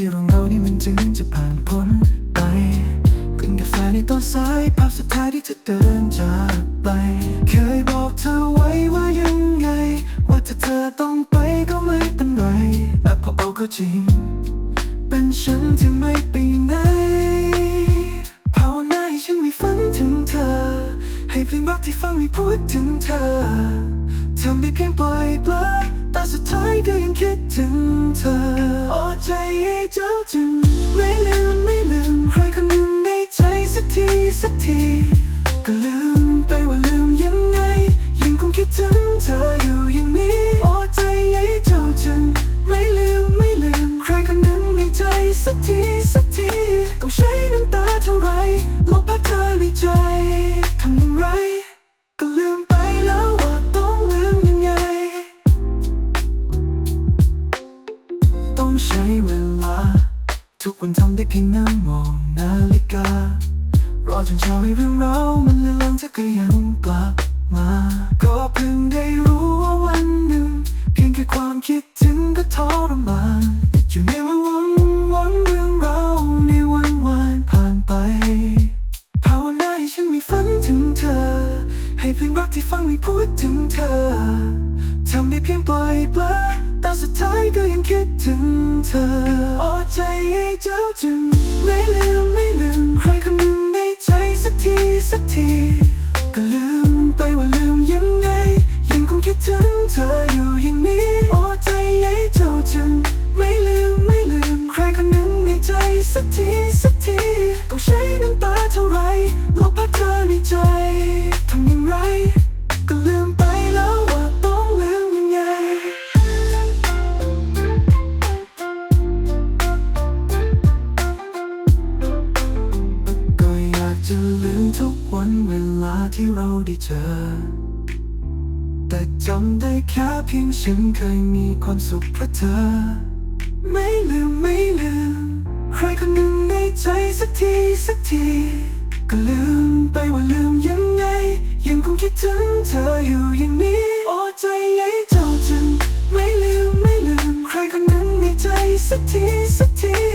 ที่เราเรานี่มันจึงจะผ่านพ้นไปกินกาแฟในตอนสายภาพสุดท้ายที่จะเดินจากไป เคยบอกเธอไว้ว่ายังไง ว่าถ้าเธอต้องไปก็ไม่เป็นไรแต่พอเอาก็จริง เป็นฉันที่ไม่ไปไหนภาวนาให้ฉันไม่ฝันถึงเธอ ให้เพลงบักที่ฟังไม่พูดถึงเธอทำได้เพียงปล่อยปลาแต่สุดท้ายก็ยังคิดถึงเธอ สักทีก็ลืมไปว่าลืมยังไง ยังคงคิดถึงเธออยู่อย่างนี้โอ้ใจเจ้าจึงไม่ลืมไม่ลืม ใครคนหนึ่งในใจสักทีสักทีต้องใช้น้ำตาเท่าไรลบภาพเธอในใจทำอย่างไรก็ลืมไปแล้วว่าต้องลืมยังไง ต้องใช้เวลา ทุกวันทำได้เพียงนั่งมองนาฬิกา รอจนเช้าให้เรื่องราวมันเลือนลางเธอก็ยังกลับมา ก็เพิ่งได้รู้ว่าวันหนึ่ง เพียงแค่ความคิดถึงก็ทรมานอยู่ในวังวนวนเรื่องราวในวันวานผ่านไปภาวนาให้ฉันม่ฝันถึงเธอ ให้เพลงรักที่ฟังไม่พูดถึงเธอทำได้เพียงปล่อยปละแต่สุดท้ายก็ยังคิดถึงเธอ สักที ทุกวันเวลาที่เราได้เจอ แต่จำได้แค่เพียงฉันเคยมีความสุขเพราะเธอ ไม่ลืมไม่ลืม ใครคนหนึ่งในใจสักทีสักที ก็ลืมไปว่าลืมยังไง ยังคงคิดถึงเธออยู่อย่างนี้โอ้ใจใหญ่เจ้าจึงไม่ลืมไม่ลืม ใครคนหนึ่งในใจสักทีสักที